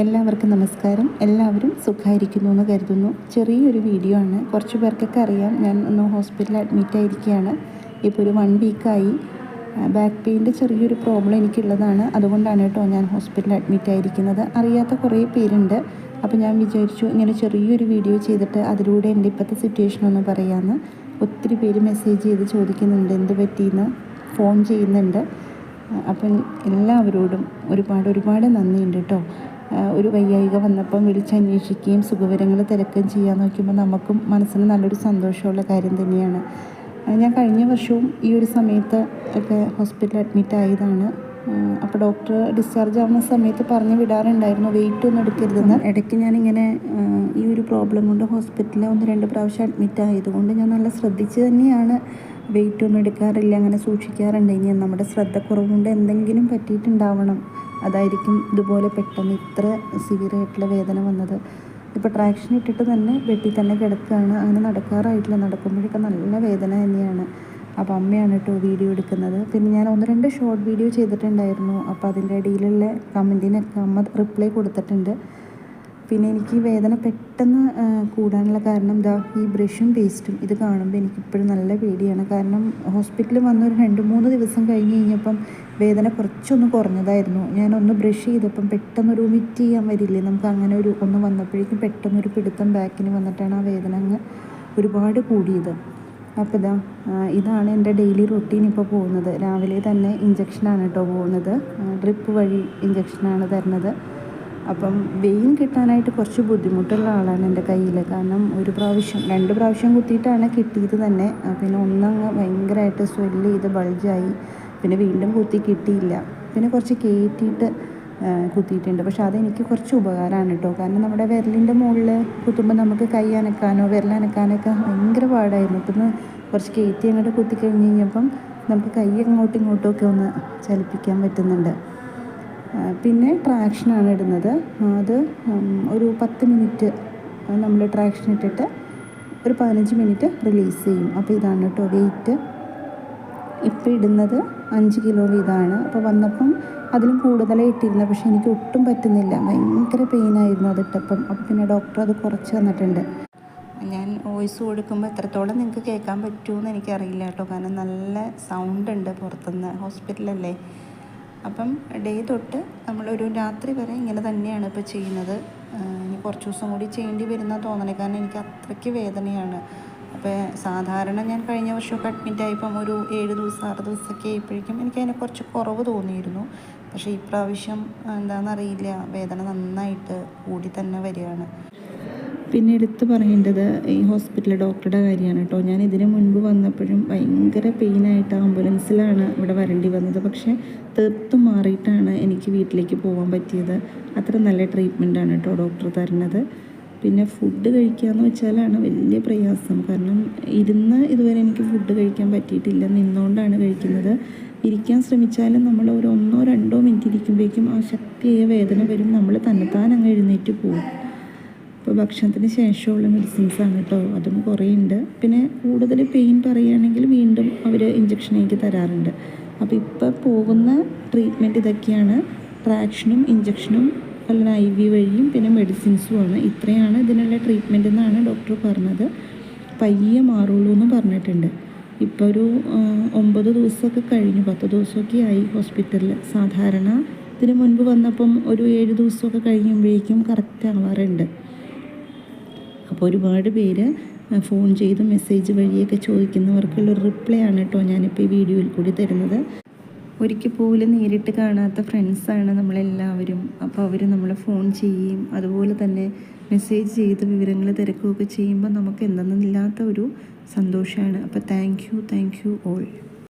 എല്ലാവർക്കും നമസ്കാരം. എല്ലാവരും സുഖമായിരിക്കുന്നു എന്ന് കരുതുന്നു. ചെറിയൊരു വീഡിയോ ആണ്. കുറച്ച് പേർക്കൊക്കെ അറിയാം. ഞാൻ ഒന്ന് ഹോസ്പിറ്റലിൽ അഡ്മിറ്റ് ആയിരിക്കുകയാണ്. ഇപ്പോൾ ഒരു വൺ വീക്കായി ബാക്ക് പെയിന്റെ ചെറിയൊരു പ്രോബ്ലം എനിക്കുള്ളതാണ്. അതുകൊണ്ടാണ് കേട്ടോ ഞാൻ ഹോസ്പിറ്റലിൽ അഡ്മിറ്റ് ആയിരിക്കുന്നത്. അറിയാത്ത കുറേ പേരുണ്ട്. അപ്പോൾ ഞാൻ വിചാരിച്ചു ഇങ്ങനെ ചെറിയൊരു വീഡിയോ ചെയ്തിട്ട് അതിലൂടെ എന്റെ ഇപ്പോഴത്തെ സിറ്റുവേഷൻ ഒന്ന് പറയാമെന്ന് ഒത്തിരി പേര് മെസ്സേജ് ചെയ്ത് ചോദിക്കുന്നുണ്ട്. എന്ത് പറ്റിയെന്ന് ഫോൺ ചെയ്യുന്നുണ്ട്. അപ്പം എല്ലാവരോടും ഒരുപാട് ഒരുപാട് നന്ദിയുണ്ട് കേട്ടോ. ഒരു വയ്യായിക വന്നപ്പം വിളിച്ചന്വേഷിക്കുകയും സുഖവിവരങ്ങൾ തിരക്കുകയും ചെയ്യാൻ നോക്കുമ്പോൾ നമുക്കും മനസ്സിന് നല്ലൊരു സന്തോഷമുള്ള കാര്യം തന്നെയാണ്. ഞാൻ കഴിഞ്ഞ വർഷവും ഈ ഒരു സമയത്ത് ഒക്കെ ഹോസ്പിറ്റലിൽ അഡ്മിറ്റ് ആയതാണ്. അപ്പോൾ ഡോക്ടർ ഡിസ്ചാർജ് ആവുന്ന സമയത്ത് പറഞ്ഞ് വിടാറുണ്ടായിരുന്നു വെയിറ്റ് ഒന്നും എടുക്കരുതെന്ന്. ഇടയ്ക്ക് ഞാനിങ്ങനെ ഈ ഒരു പ്രോബ്ലം കൊണ്ട് ഹോസ്പിറ്റലിൽ ഒന്ന് രണ്ട് പ്രാവശ്യം അഡ്മിറ്റ് ആയതുകൊണ്ട് ഞാൻ നല്ല ശ്രദ്ധിച്ച് തന്നെയാണ് വെയിറ്റ് ഒന്നും എടുക്കാറില്ല അങ്ങനെ സൂക്ഷിക്കാറുണ്ട്. ഇനി നമ്മുടെ ശ്രദ്ധക്കുറവുകൊണ്ട് എന്തെങ്കിലും പറ്റിയിട്ടുണ്ടാവണം. അതായിരിക്കും ഇതുപോലെ പെട്ടെന്ന് ഇത്ര സിവിയറായിട്ടുള്ള വേദന വന്നത്. ഇപ്പോൾ ട്രാക്ഷൻ ഇട്ടിട്ട് തന്നെ വെട്ടി തന്നെ കിടക്കുകയാണ്. അങ്ങനെ നടക്കാറായിട്ടില്ല. നടക്കുമ്പോഴൊക്കെ നല്ല വേദന തന്നെയാണ്. അപ്പോൾ അമ്മയാണ് കേട്ടോ വീഡിയോ എടുക്കുന്നത്. പിന്നെ ഞാൻ ഒന്ന് രണ്ട് ഷോർട്ട് വീഡിയോ ചെയ്തിട്ടുണ്ടായിരുന്നു. അപ്പോൾ അതിന്റെ ഇടയിലുള്ള കമന്റിനൊക്കെ അമ്മ റിപ്ലൈ കൊടുത്തിട്ടുണ്ട്. പിന്നെ എനിക്ക് വേദന പെട്ടെന്ന് കൂടാനുള്ള കാരണം എന്താ ഈ ബ്രഷും പേസ്റ്റും ഇത് കാണുമ്പോൾ എനിക്കിപ്പോഴും നല്ല പേടിയാണ്. കാരണം ഹോസ്പിറ്റലിൽ വന്നൊരു രണ്ട് മൂന്ന് ദിവസം കഴിഞ്ഞ് കഴിഞ്ഞപ്പം വേദന കുറച്ചൊന്ന് കുറഞ്ഞതായിരുന്നു. ഞാനൊന്ന് ബ്രഷ് ചെയ്തപ്പം പെട്ടെന്നൊരു മിറ്റ് ചെയ്യാൻ വരില്ലേ? നമുക്ക് അങ്ങനെ ഒരു ഒന്ന് വന്നപ്പോഴേക്കും പെട്ടെന്നൊരു പിടുത്തം ബാക്കിന് വന്നിട്ടാണ് ആ വേദന അങ്ങ് ഒരുപാട് കൂടിയത്. അപ്പോൾ ഇതാ ഇതാണ് എന്റെ ഡെയിലി റൊട്ടീൻ ഇപ്പോൾ പോകുന്നത്. രാവിലെ തന്നെ ഇഞ്ചക്ഷനാണ് കേട്ടോ പോകുന്നത്. ഡ്രിപ്പ് വഴി ഇഞ്ചക്ഷനാണ് തരുന്നത്. അപ്പം വെയിൻ കിട്ടാനായിട്ട് കുറച്ച് ബുദ്ധിമുട്ടുള്ള ആളാണ് എന്റെ കയ്യിൽ കാരണം ഒരു പ്രാവശ്യം രണ്ട് പ്രാവശ്യം കുത്തിയിട്ടാണ് കിട്ടിയത് തന്നെ. പിന്നെ ഒന്നങ്ങ് ഭയങ്കരമായിട്ട് സ്വെല്ല് ചെയ്ത് ബൾജായി പിന്നെ വീണ്ടും കുത്തി കിട്ടിയില്ല. പിന്നെ കുറച്ച് കയറ്റിയിട്ട് കുത്തിയിട്ടുണ്ട്. പക്ഷെ അതെനിക്ക് കുറച്ച് ഉപകാരമാണ് കേട്ടോ. കാരണം നമ്മുടെ വിരലിന്റെ മുകളിൽ കുത്തുമ്പോൾ നമുക്ക് കൈ അനക്കാനോ വിരൽ അനക്കാനൊക്കെ ഭയങ്കര പാടായിരുന്നു. ഇപ്പം കുറച്ച് കയറ്റി അങ്ങോട്ട് കുത്തി കഴിഞ്ഞ് കഴിഞ്ഞപ്പം നമുക്ക് കൈ അങ്ങോട്ടും ഇങ്ങോട്ടും ഒക്കെ ഒന്ന് ചലിപ്പിക്കാൻ പറ്റുന്നുണ്ട്. പിന്നെ ട്രാക്ഷനാണ് ഇടുന്നത്. അത് ഒരു പത്ത് മിനിറ്റ് നമ്മൾ ട്രാക്ഷൻ ഇട്ടിട്ട് ഒരു പതിനഞ്ച് മിനിറ്റ് റിലീസ് ചെയ്യും. അപ്പോൾ ഇതാണ് കേട്ടോ വെയിറ്റ് ഇപ്പോൾ ഇടുന്നത് അഞ്ച് കിലോ വീതമാണ് അപ്പോൾ വന്നപ്പം അതിലും കൂടുതലായി ഇട്ടിരുന്നത് പക്ഷേ എനിക്ക് ഒട്ടും പറ്റുന്നില്ല. ഭയങ്കര പെയിനായിരുന്നു അതിട്ടപ്പം അപ്പോൾ പിന്നെ ഡോക്ടർ അത് കുറച്ച് തന്നിട്ടുണ്ട്. ഞാൻ വോയിസ് കൊടുക്കുമ്പോൾ എത്രത്തോളം നിങ്ങൾക്ക് കേൾക്കാൻ പറ്റുമെന്ന് എനിക്കറിയില്ല കേട്ടോ കാരണം നല്ല സൗണ്ട് ഉണ്ട് പുറത്തുനിന്ന് ഹോസ്പിറ്റലല്ലേ അപ്പം ഡേ തൊട്ട് നമ്മളൊരു രാത്രി വരെ ഇങ്ങനെ തന്നെയാണ് ഇപ്പോൾ ചെയ്യുന്നത്. ഇനി കുറച്ച് ദിവസം കൂടി ചെയ്യേണ്ടി വരുന്ന തോന്നണേ. കാരണം എനിക്ക് അത്രയ്ക്ക് വേദനയാണ്. അപ്പോൾ സാധാരണ ഞാൻ കഴിഞ്ഞ വർഷമൊക്കെ അഡ്മിറ്റ് ആയപ്പം ഒരു ഏഴ് ദിവസം ആറ് ദിവസമൊക്കെ ആയപ്പോഴേക്കും എനിക്ക് അതിനെ കുറച്ച് കുറവ് തോന്നിയിരുന്നു. പക്ഷേ ഇപ്രാവശ്യം എന്താണെന്നറിയില്ല. വേദന നന്നായിട്ട് കൂടി തന്നെ വരികയാണ്. പിന്നെ എടുത്തു പറയേണ്ടത് ഈ ഹോസ്പിറ്റലിലെ ഡോക്ടറുടെ കാര്യമാണ് കേട്ടോ ഞാൻ ഇതിനു മുൻപ് വന്നപ്പോഴും ഭയങ്കര പെയിനായിട്ട് ആംബുലൻസിലാണ് ഇവിടെ വരേണ്ടി വന്നത്. പക്ഷേ തീർത്തും മാറിയിട്ടാണ് എനിക്ക് വീട്ടിലേക്ക് പോകാൻ പറ്റിയത്. അത്ര നല്ല ട്രീറ്റ്മെന്റാണ് കേട്ടോ ഡോക്ടർ തരുന്നത്. പിന്നെ ഫുഡ് കഴിക്കുക വെച്ചാലാണ് വലിയ പ്രയാസം. കാരണം ഇരുന്ന് ഇതുവരെ എനിക്ക് ഫുഡ് കഴിക്കാൻ പറ്റിയിട്ടില്ല. നിന്നുകൊണ്ടാണ് കഴിക്കുന്നത്. ഇരിക്കാൻ ശ്രമിച്ചാലും നമ്മൾ ഒരു ഒന്നോ രണ്ടോ മിനിറ്റ് ഇരിക്കുമ്പോഴേക്കും ആ ശക്തിയായ വേദന വരും. നമ്മൾ തന്നെത്താൻ അങ്ങ് എഴുന്നേറ്റ് പോകും ഇപ്പോൾ ഭക്ഷണത്തിന് ശേഷമുള്ള മെഡിസിൻസ് ആണ് കേട്ടോ അതും കുറേ ഉണ്ട് പിന്നെ കൂടുതൽ പെയിൻ പറയുകയാണെങ്കിൽ വീണ്ടും അവർ ഇഞ്ചക്ഷൻ എനിക്ക് തരാറുണ്ട്. അപ്പോൾ ഇപ്പോൾ പോകുന്ന ട്രീറ്റ്മെന്റ് ഇതൊക്കെയാണ്. ട്രാക്ഷനും ഇഞ്ചക്ഷനും അല്ലെങ്കിൽ ഐ വി വഴിയും പിന്നെ മെഡിസിൻസും ആണ്. ഇത്രയാണ് ഇതിനുള്ള ട്രീറ്റ്മെന്റ് എന്നാണ് ഡോക്ടർ പറഞ്ഞത്. പയ്യെ മാറുള്ളൂ എന്ന് പറഞ്ഞിട്ടുണ്ട്. ഇപ്പോൾ ഒരു ഒമ്പത് ദിവസമൊക്കെ കഴിഞ്ഞു. പത്ത് ദിവസമൊക്കെ ആയി ഹോസ്പിറ്റലിൽ സാധാരണ ഇതിന് മുൻപ് വന്നപ്പം ഒരു ഏഴ് ദിവസമൊക്കെ കഴിയുമ്പോഴേക്കും കറക്റ്റ് ആവാറുണ്ട്. അപ്പോൾ ഒരുപാട് പേര് ഫോൺ ചെയ്ത് മെസ്സേജ് വഴിയൊക്കെ ചോദിക്കുന്നവർക്കുള്ള റിപ്ലൈ ആണ് കേട്ടോ ഞാനിപ്പോൾ ഈ വീഡിയോയിൽ കൂടി തരുന്നത്. ഒരിക്കൽ പോലും നേരിട്ട് കാണാത്ത ഫ്രണ്ട്സാണ് നമ്മളെല്ലാവരും. അപ്പോൾ അവർ നമ്മളെ ഫോൺ ചെയ്യുകയും അതുപോലെ തന്നെ മെസ്സേജ് ചെയ്ത് വിവരങ്ങൾ തിരക്കുകയൊക്കെ ചെയ്യുമ്പോൾ നമുക്ക് എന്തെന്നില്ലാത്ത ഒരു സന്തോഷമാണ്. അപ്പോൾ thank you thank you all